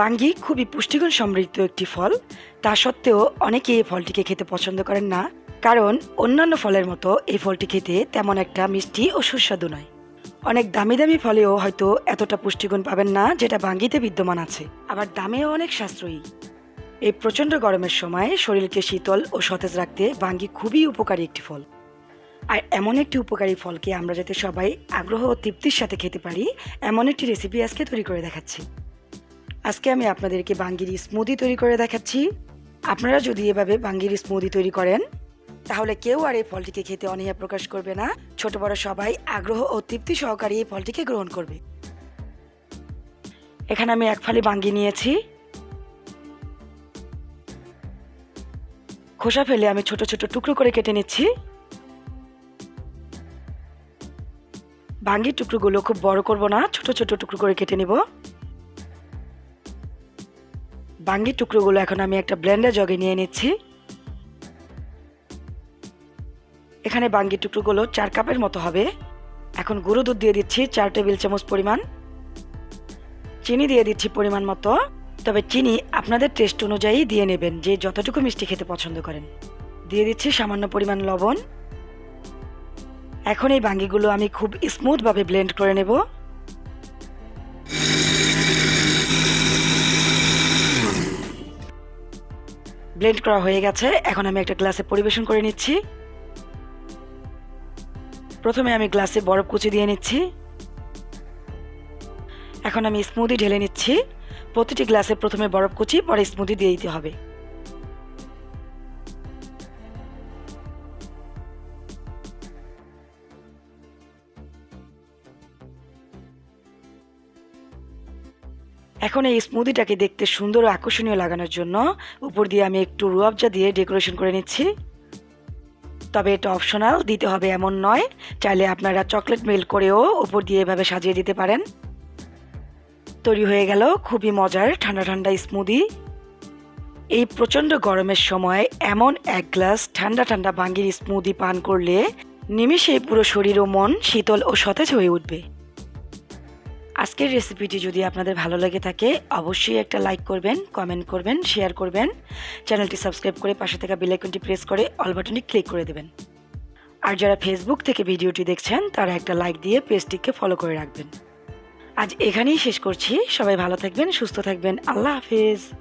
বাঙ্গি খুবই পুষ্টিগুণ সমৃদ্ধ একটি ফল। তা সত্ত্বেও অনেকে এই ফলটিকে খেতে পছন্দ করেন না। কারণ অন্যান্য ফলের মতো এই ফলটি খেতে তেমন একটা মিষ্টি ও সুস্বাদু নয়। অনেক দামি দামি ফলেও হয়তো এতটা পুষ্টিগুণ পাবেন না যেটা বাঙ্গিতে বিদ্যমান আছে। আবার দামেও অনেক সাশ্রয়ী। এই প্রচণ্ড গরমের সময় শরীরকে শীতল ও সতেজ রাখতে বাঙ্গি খুবই উপকারী একটি ফল। আর এমন একটি উপকারী ফলকে আমরা যাতে সবাই আগ্রহ ও তৃপ্তির সাথে খেতে পারি, এমন একটি রেসিপি আজকে তৈরি করে দেখাচ্ছি। আজকে আমি আপনাদেরকে বাঙ্গির স্মুদি তৈরি করে দেখাচ্ছি। আপনারা যদি এভাবে বাঙ্গির স্মুদি তৈরি করেন, তাহলে কেউ আর এই ফলটিকে খেতে অনীহা প্রকাশ করবে না। ছোট বড় সবাই আগ্রহ ও তৃপ্তি সহকারে এই ফলটিকে গ্রহণ করবে। এখানে আমি এক ফালি বাঙ্গি নিয়েছি। খোসা ফেলে আমি ছোট ছোট টুকরো করে কেটে নিচ্ছি। বাঙ্গির টুকরোগুলো খুব বড় করব না, ছোট ছোট টুকরো করে কেটে নিব। বাঙ্গির টুকরোগুলো এখন আমি একটা ব্লেন্ডার জগে নিয়ে নিচ্ছি। এখানে বাঙ্গির টুকরোগুলো চার কাপের মতো হবে। এখন গুঁড়ো দুধ দিয়ে দিচ্ছি চার টেবিল চামচ পরিমাণ। চিনি দিয়ে দিচ্ছি পরিমাণ মতো। তবে চিনি আপনাদের টেস্ট অনুযায়ী দিয়ে নেবেন, যে যতটুকু মিষ্টি খেতে পছন্দ করেন। দিয়ে দিচ্ছি সামান্য পরিমাণ লবণ। এখন এই বাঙ্গিগুলো আমি খুব স্মুথভাবে ব্লেন্ড করে নেব। ব্লেন্ড করা হয়ে গেছে। এখন আমি একটা গ্লাসে পরিবেশন করে নিচ্ছি। প্রথমে আমি গ্লাসে বরফ কুচি দিয়ে নিচ্ছি। এখন আমি স্মুদি ঢেলে নিচ্ছি। প্রতিটি গ্লাসে প্রথমে বরফ কুচি, পরে স্মুদি দিয়ে দিতে হবে। এখন এই স্মুদিটাকে দেখতে সুন্দর ও আকর্ষণীয় লাগানোর জন্য উপর দিয়ে আমি একটু রুয়াবজা দিয়ে ডেকোরেশন করে নিচ্ছি। তবে এটা অপশনাল, দিতে হবে এমন নয়। চাইলে আপনারা চকলেট মেল্ট করেও উপর দিয়ে এভাবে সাজিয়ে দিতে পারেন। তৈরি হয়ে গেল খুবই মজার ঠান্ডা ঠান্ডা স্মুদি। এই প্রচণ্ড গরমের সময় এমন এক গ্লাস ঠান্ডা ঠান্ডা বাঙ্গির স্মুদি পান করলে নিমিষেই পুরো শরীর ও মন শীতল ও সতেজ হয়ে উঠবে। আজকের রেসিপিটি যদি আপনাদের ভালো লেগে থাকে, অবশ্যই একটা লাইক করবেন কমেন্ট করবেন শেয়ার করবেন। চ্যানেলটি সাবস্ক্রাইব করে পাশে থাকা বেলাইকনটি প্রেস করে অল বাটনটি ক্লিক করে দেবেন। আর যারা ফেসবুক থেকে ভিডিওটি দেখছেন, তারা একটা লাইক দিয়ে পেজটিকে ফলো করে রাখবেন। আজ এখানেই শেষ করছি। সবাই ভালো থাকবেন, সুস্থ থাকবেন। আল্লাহ হাফিজ।